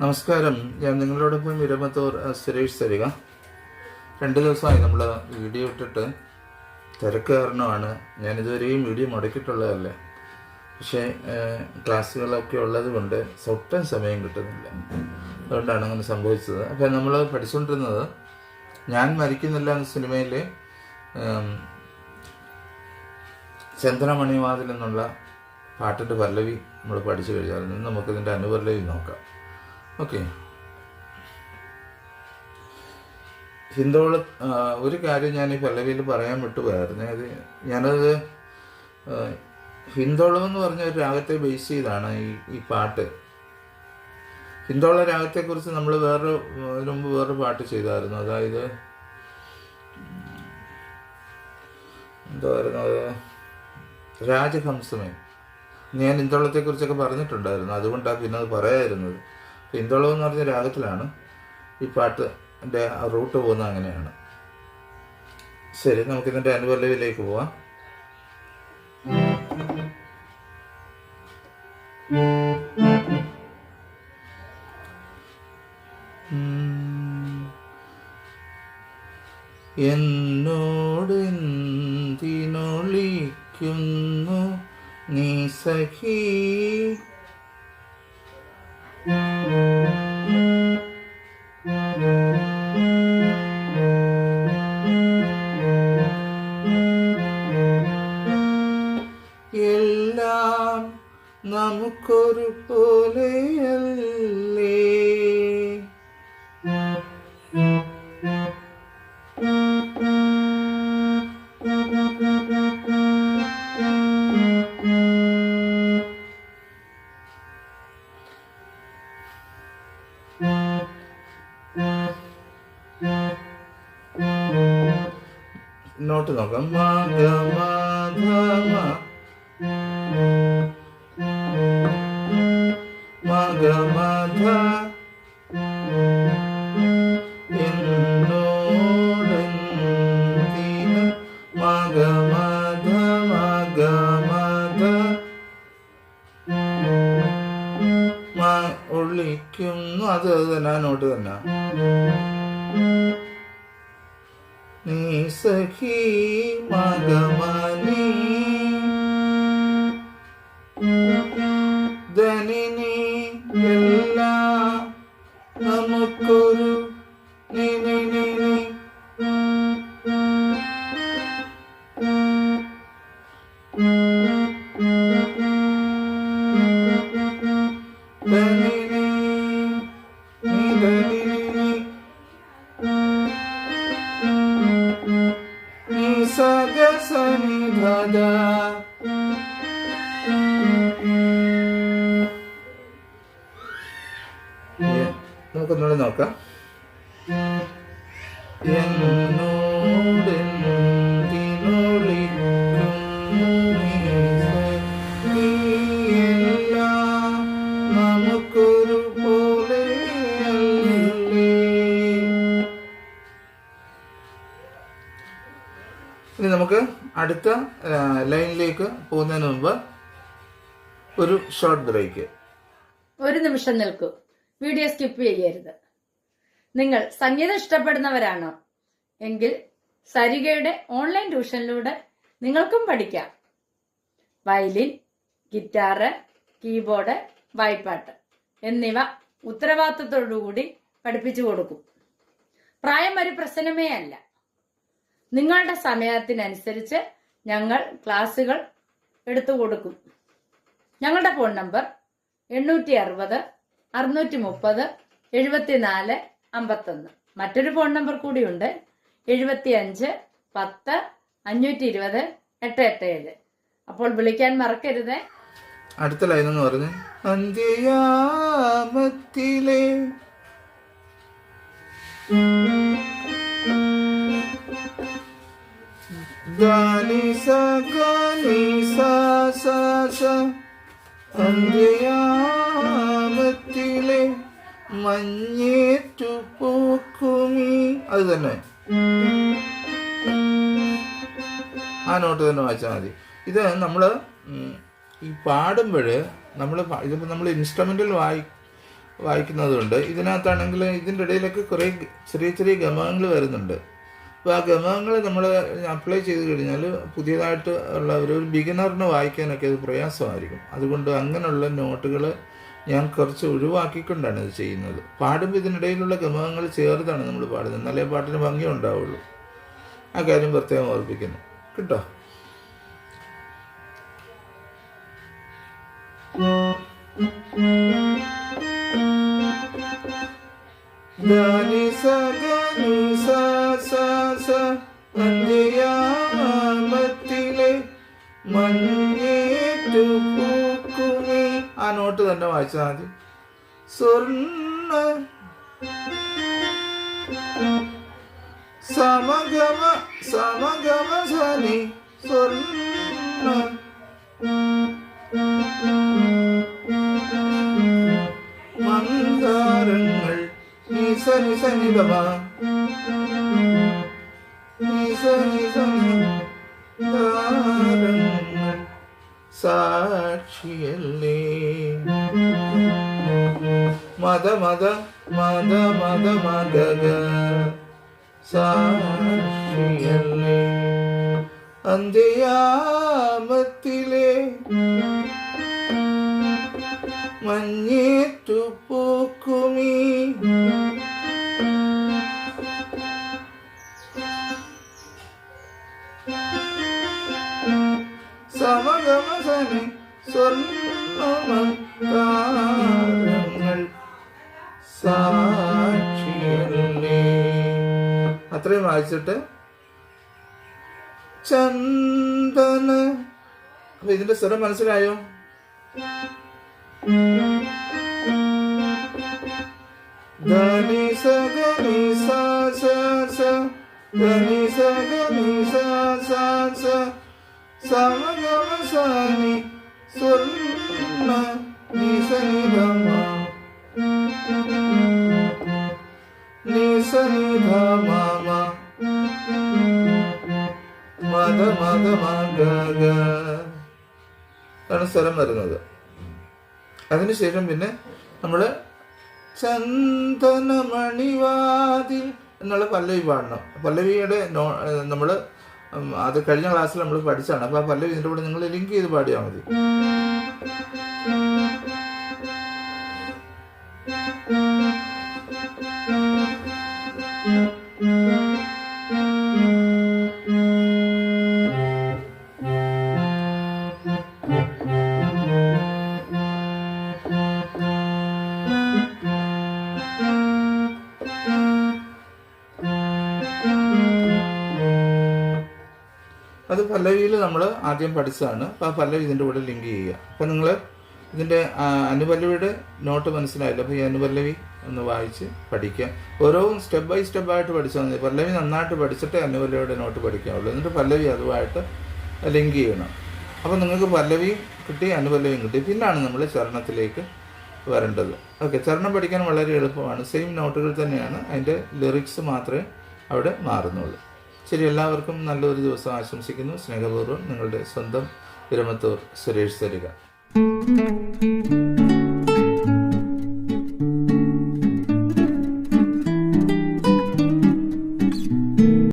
നമസ്കാരം. ഞാൻ നിങ്ങളോടൊപ്പം വിരമത്തൂർ സുരേഷ് തരിക രണ്ട് ദിവസമായി നമ്മൾ വീഡിയോ ഇട്ടിട്ട് തിരക്ക് കാരണമാണ് ഞാനിതുവരെയും വീഡിയോ മുടക്കിയിട്ടുള്ളതല്ലേ? പക്ഷേ ക്ലാസ്സുകളൊക്കെ ഉള്ളത് കൊണ്ട് ഒട്ടും സമയം കിട്ടുന്നില്ല. അതുകൊണ്ടാണ് അങ്ങനെ സംഭവിച്ചത്. അപ്പം നമ്മൾ പഠിച്ചുകൊണ്ടിരുന്നത് ഞാൻ മരിക്കുന്നില്ല എന്ന സിനിമയിൽ ചന്ദ്രമണിവാതിൽ എന്നുള്ള പാട്ടിന്റെ പല്ലവി നമ്മൾ പഠിച്ചു കഴിഞ്ഞാൽ നമുക്കിതിന്റെ അനുപല്ലവി നോക്കാം. ഓക്കെ. ഹിന്ദോള ഒരു കാര്യം ഞാൻ ഈ പല്ലവിയിൽ പറയാൻ വിട്ടുപോയായിരുന്നു. അത് ഞാനത് ഹിന്ദോളം എന്ന് പറഞ്ഞ ഒരു രാഗത്തെ ബേസ് ചെയ്താണ് ഈ ഈ പാട്ട്. ഹിന്ദോള രാഗത്തെക്കുറിച്ച് നമ്മൾ വേറൊരു അതിനു മുമ്പ് വേറൊരു പാട്ട് ചെയ്തായിരുന്നു. അതായത് എന്തായിരുന്നു അത്? രാജഹംസമേ. ഞാൻ ഹിന്ദോളത്തെക്കുറിച്ചൊക്കെ പറഞ്ഞിട്ടുണ്ടായിരുന്നു. അതുകൊണ്ടാണ് പിന്നെ അത് പറയാതിരുന്നത്. ഹിന്ദോളം എന്ന് പറഞ്ഞ രാഗത്തിലാണ് ഈ പാട്ടിന്റെ റൂട്ട് പോകുന്നത് അങ്ങനെയാണ്. ശരി നമുക്കിതിന്റെ അനുപല്ലവിയിലേക്ക് പോവാം. എന്നോട് എന്നോടെന്തിനൊളിക്കുന്നു നീ സഖീ എല്ലാം നമുക്കൊരു പോലെയല്ലേ? നോട്ട് നോക്കാം. മാധ മാധ എന്നോടെന്തിന് മഗ മധ മഗ മധ മ- ഒളിക്കുന്നു. അത് തന്നെ ആ നോട്ട് തന്നെ. നീ സഖി മഗമനി നമുക്കൊന്നുകൂടെ നോക്കാം. നമുക്കൊരു ഇനി നമുക്ക് അടുത്ത ലൈനിലേക്ക് പോകുന്നതിന് മുമ്പ് ഒരു ഷോർട്ട് ബ്രേക്ക് ഒരു നിമിഷം നിൽക്കൂ. വീഡിയോ സ്കിപ്പ് ചെയ്യരുത്. നിങ്ങൾ സംഗീതം ഇഷ്ടപ്പെടുന്നവരാണോ? എങ്കിൽ സരികയുടെ ഓൺലൈൻ ട്യൂഷനിലൂടെ നിങ്ങൾക്കും പഠിക്കാം. വയലിൻ ഗിറ്റാറ് കീബോർഡ് വായ്പാട്ട് എന്നിവ ഉത്തരവാദിത്തത്തോടുകൂടി പഠിപ്പിച്ചു കൊടുക്കും. പ്രായം ഒരു പ്രശ്നമേ അല്ല. നിങ്ങളുടെ സമയത്തിനനുസരിച്ച് ഞങ്ങൾ ക്ലാസ്സുകൾ എടുത്തു കൊടുക്കും. ഞങ്ങളുടെ ഫോൺ നമ്പർ എണ്ണൂറ്റി അറുപത് അറുന്നൂറ്റി മുപ്പത് എഴുപത്തിനാല് അമ്പത്തൊന്ന്. മറ്റൊരു ഫോൺ നമ്പർ കൂടിയുണ്ട് എഴുപത്തി അഞ്ച് പത്ത് അഞ്ഞൂറ്റി ഇരുപത് എട്ട് എട്ട് ഏഴ് അപ്പോൾ വിളിക്കാൻ മറക്കരുത്. അടുത്ത ലൈൻ എന്ന് പറഞ്ഞ് അന്ത്യയാമത്തിലെ ധാനി സ ഗനി സ സ സ അന്ത്യയാമത്തിലെ മഞ്ഞേറ്റു പൂക്കുമി അത് തന്നെ. ആ നോട്ട് തന്നെ വായിച്ചാൽ മതി. ഇത് നമ്മൾ ഈ പാടുമ്പോൾ നമ്മൾ ഇതിപ്പോൾ നമ്മൾ ഇൻസ്ട്രുമെന്റൽ വായി വായിക്കുന്നതുകൊണ്ട് ഇതിനകത്താണെങ്കിൽ ഇതിന്റെ ഇടയിലൊക്കെ കുറേ ചെറിയ ചെറിയ ഗമകങ്ങൾ വരുന്നുണ്ട്. അപ്പോൾ ആ ഗമകങ്ങൾ നമ്മൾ അപ്ലൈ ചെയ്ത് കഴിഞ്ഞാൽ പുതിയതായിട്ട് ഉള്ള ഒരു ബിഗിനറിന് വായിക്കാനൊക്കെ അത് പ്രയാസമായിരിക്കും. അതുകൊണ്ട് അങ്ങനെയുള്ള നോട്ടുകൾ ഞാൻ കുറച്ച് ഒഴിവാക്കിക്കൊണ്ടാണ് ഇത് ചെയ്യുന്നത്. പാടുമ്പോൾ ഇതിനിടയിലുള്ള ഗമകങ്ങൾ ചേർത്താണ് നമ്മൾ പാടുന്നത്. നല്ല പാട്ടിന് ഭംഗി ഉണ്ടാവുള്ളൂ. ആ കാര്യം പ്രത്യേകം ഓർപ്പിക്കുന്നു. കേട്ടോ? ധനി സ ഗനി സ സ സ അന്ത്യയാമത്തിലെ മഞ്ഞേറ്റു പൂക്കുമി. ആ നോട്ട് തന്നെ വായിച്ചാൽ മതി. സ്വർണ സമഗമ സമഗമ സനി സ്വർണ നിസ നിസ നിഗമ നിസ നിസ താരങ്ങൾ സാക്ഷിയല്ലേ. മത മത മത മത മദഗ സാക്ഷിയല്ലേ. അന്ത്യയാമത്തിലെ മഞ്ഞേറ്റു പൂക്കുമീ അത്രയും വായിച്ചിട്ട് ചന്ദന. അപ്പൊ ഇതിന്റെ സ്വരം മനസ്സിലായോ? ധനി സ ഗനി സ സ ധനി സ ഗനി സ സ സ സമഗമ സനി സ്വർണ നി സ മത മത മ നി സ നി ധ മ മ മദ മദ മ ഗ ഗ ആണ് സ്വരം വരുന്നത്. അതിനുശേഷം പിന്നെ നമ്മൾ ചന്ദനമണിവാതിൽ എന്നുള്ള പല്ലവി പാടണം. പല്ലവിയുടെ നോ നമ്മൾ അത് കഴിഞ്ഞ ക്ലാസ്സിൽ നമ്മൾ പഠിച്ചാണ് അപ്പോൾ ആ പല്ലവി ഇതിന്റെ കൂടെ നിങ്ങൾ ലിങ്ക് ചെയ്ത് പാടിയാൽ മതി. അത് പല്ലവിയിൽ നമ്മൾ ആദ്യം പഠിച്ചതാണ്. അപ്പോൾ ആ പല്ലവി ഇതിന്റെ കൂടെ ലിങ്ക് ചെയ്യുക. അപ്പോൾ നിങ്ങൾ ഇതിന്റെ അനുപല്ലവിയുടെ നോട്ട് മനസ്സിലായില്ല? അപ്പോൾ ഈ അനുപല്ലവി ഒന്ന് വായിച്ച് പഠിക്കുക. ഓരോ സ്റ്റെപ്പ് ബൈ സ്റ്റെപ്പ് ആയിട്ട് പഠിച്ചാൽ മതി. പല്ലവി നന്നായിട്ട് പഠിച്ചിട്ട് അനുപല്ലവിയുടെ നോട്ട് പഠിക്കാവുള്ളൂ. എന്നിട്ട് പല്ലവി അതുമായിട്ട് ലിങ്ക് ചെയ്യണം. അപ്പോൾ നിങ്ങൾക്ക് പല്ലവിയും കിട്ടി അനുപല്ലവിയും കിട്ടി. പിന്നാണ് നമ്മൾ ചരണത്തിലേക്ക് വരേണ്ടത്. ഓക്കെ ചരണം പഠിക്കാൻ വളരെ എളുപ്പമാണ്. സെയിം നോട്ടുകൾ തന്നെയാണ്. അതിന്റെ ലിറിക്സ് മാത്രമേ അവിടെ മാറുന്നുള്ളൂ. ശരി എല്ലാവർക്കും നല്ലൊരു ദിവസം ആശംസിക്കുന്നു. സ്നേഹപൂർവം നിങ്ങളുടെ സ്വന്തം വിരമത്തൂർ സുരേഷ് തരിക